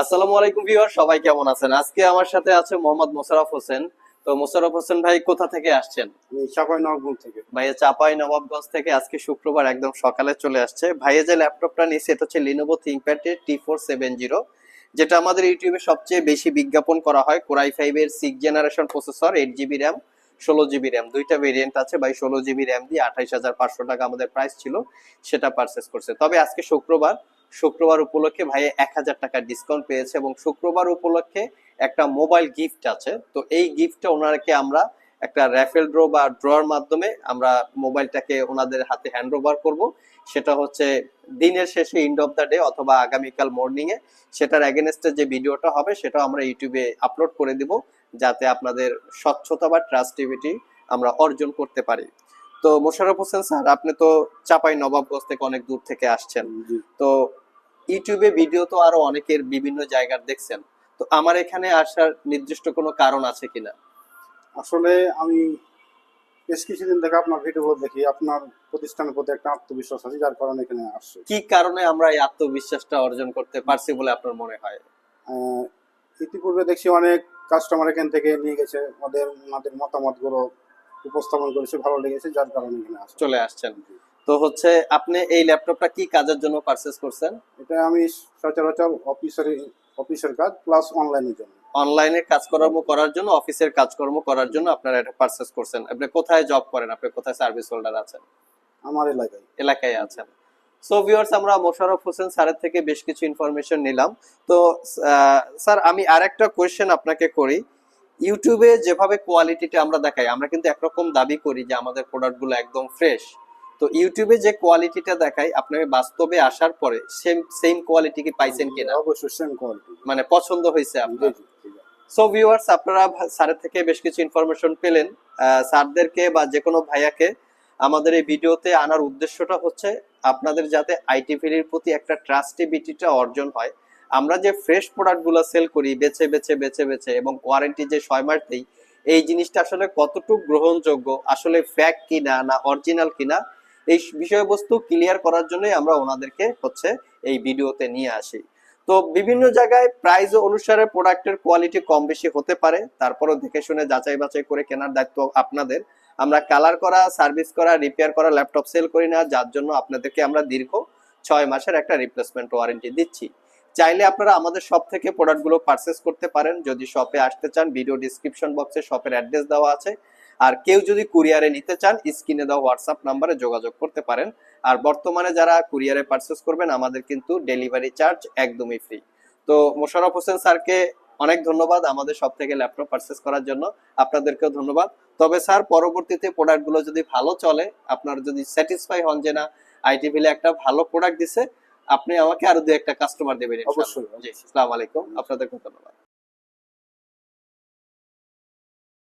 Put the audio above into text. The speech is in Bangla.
আসসালামু আলাইকুম ভিউয়ার সবাই কেমন আছেন? আজকে আমার সাথে আছে মোহাম্মদ মোশাররফ হোসেন। তো মোশাররফ হোসেন ভাই কোথা থেকে আসছেন? চাপাই নবগুন থেকে। ভাইয়া চাপাই নবাবগঞ্জ থেকে আজকে শুক্রবার একদম সকালে চলে আসছে। ভাইয়া যে ল্যাপটপটা নিয়েছে এটা হচ্ছে Lenovo ThinkPad T four seven zero যেটা আমাদের ইউটিউবে সবচেয়ে বেশি বিজ্ঞাপন করা হয়। কোরাই ফাইভ এর six generation processor eight GB RAM ষোলো জিবি র্যাম দুইটা ভেরিয়েন্ট আছে ভাই ষোলো জিবি র্যাম দিয়ে আঠাইশ হাজার পাঁচশো টাকা আমাদের প্রাইস ছিল সেটা পারচেস করছে। তবে আজকে শুক্রবার শুক্রবার উপলক্ষে ভাই এক হাজার টাকার ডিসকাউন্ট পেয়েছে এবং শুক্রবার উপলক্ষে একটা মোবাইল গিফট আছে। তো এই গিফটটা ওনারকে আমরা একটা র্যাফেল ড্র বা ড্রর মাধ্যমে আমরা মোবাইলটাকে ওনাদের হাতে হ্যান্ড ওভার করব। সেটা হচ্ছে দিনের শেষে ইন্ড অফ দ্য ডে অথবা আগামীকাল মর্নিং এ। সেটার এগেনস্টে যে ভিডিওটা হবে সেটা আমরা ইউটিউবে আপলোড করে দিব, যাতে আপনাদের স্বচ্ছতা বা ট্রাস্টিভিটি আমরা অর্জন করতে পারি। তো মোশাররফ হোসেন স্যার আপনি তো চাপাই নবাবগঞ্জ থেকে অনেক দূর থেকে আসছেন। তো ইউটিউবে ভিডিও তো আরও অনেকের বিভিন্ন জায়গার দেখছেন। তো আমার এখানে আসার নির্দিষ্ট কোনো কারণ আছে কিনা? আসলে আমি বেশ কিছুদিন থেকে আপনার ভিডিও দেখি আপনার প্রতিষ্ঠানের প্রতি একটা আত্মবিশ্বাস আছে যার কারণে এখানে আসছে। কি কারণে আমরা এই আত্মবিশ্বাসটা অর্জন করতে পারছি বলে আপনার মনে হয়? ইতিপূর্বে দেখছি অনেক কাস্টমার এখান থেকে নিয়ে গেছে ওদের ওনাদের মতামতগুলো উপস্থাপন করেছে ভালো লেগেছে যার কারণে এখানে চলে আসছেন। তো হচ্ছে আপনি এই ল্যাপটপটা কি কাজের জন্য পারচেস করছেন? এটা আমি সচরাচর অফিসের অফিসের কাজ প্লাস অনলাইনের জন্য। অনলাইনে কাজকর্ম করার জন্য অফিসের কাজকর্ম করার জন্য আপনারা এটা পারচেস করছেন। আপনি কোথায় জব করেন? আপনি কোথায় সার্ভিস হোল্ডার আছেন? আমার এলাকায়। এলাকায় আছেন। সো ভিউয়ার্স আমরা মোশাররফ হোসেন স্যারের থেকে বেশ কিছু ইনফরমেশন নিলাম। তো স্যার আমি আরেকটা কোয়েশ্চেন আপনাকে করি। ইউটিউবে যেভাবে কোয়ালিটিটা আমরা দেখাই আমরা কিন্তু একরকম দাবি করি যে আমাদের প্রোডাক্টগুলো একদম ফ্রেশ তো ইউটিউবে যে কোয়ালিটিটা দেখাই আপনাকে বাস্তবে আসার পরে সেম সেম কোয়ালিটি কি পাইছেন কিনা? অবশ্যই সেম কোয়ালিটি মানে পছন্দ হয়েছে আপনার। সো ভিউয়ার্স আপনারা স্যারের থেকে বেশ কিছু ইনফরমেশন পেলেন। স্যারদেরকে বা যে কোনো ভাইয়াকে আমাদের এই ভিডিওতে আনার উদ্দেশ্যটা হচ্ছে আপনাদের যাতে আইটি ফিরির প্রতি একটা ট্রাস্টিবিলিটিটা অর্জন হয়। আমরা যে ফ্রেশ প্রোডাক্টগুলো সেল করি, বেছে বেছে বেছে বেছে এবং ওয়ারেন্টি যে ছয় মাস দিই, এই জিনিসটা আসলে কতটুকু গ্রহণযোগ্য, আসলে ফ্যাক কিনা না অরিজিনাল কিনা, এই বিষয়বস্তু ক্লিয়ার করার জন্যই আমরা ওনাদেরকে হচ্ছে এই ভিডিওতে নিয়ে আসি। তো বিভিন্ন জায়গায় প্রাইস অনুসারে প্রোডাক্টের কোয়ালিটি কম বেশি হতে পারে, তারপরও দেখে শুনে যাচাই বাছাই করে কেনার দায়িত্ব আপনাদের। আমরা কালার করা সার্ভিস করা রিপেয়ার করা ল্যাপটপ সেল করি না, যার জন্য আপনাদেরকে আমরা দীর্ঘ ছয় মাসের একটা রিপ্লেসমেন্ট ওয়ারেন্টি দিচ্ছি। চাইলে আপনারা আমাদের শপ থেকে প্রোডাক্টগুলো পারচেস করতে পারেন। যদি শপে আসতে চান ভিডিও ডিসক্রিপশন বক্সে শপের অ্যাড্রেস দেওয়া আছে। আর কেউ যদি কুরিয়ারে নিতে চান স্ক্রিনে দেওয়া হোয়াটসঅ্যাপ নাম্বারে যোগাযোগ করতে পারেন। আর বর্তমানে যারা কুরিয়ারে পারচেস করবেন, আমাদের কিন্তু ডেলিভারি চার্জ একদমই ফ্রি তো মোশারফ হোসেন স্যারকে অনেক ধন্যবাদ আমাদের সব থেকে ল্যাপটপ পারচেস করার জন্য। আপনাদেরকেও ধন্যবাদ। তবে স্যার, পরবর্তীতে প্রোডাক্টগুলো যদি ভালো চলে, আপনার যদি স্যাটিসফাই হন যে না আইটি ভিলে একটা ভালো প্রোডাক্ট দিছে আপনি আমাকে আরও দু একটা কাস্টমার দেবেন। অবশ্যই, আসসালামু আলাইকুম। আপনাদেরকে ধন্যবাদ।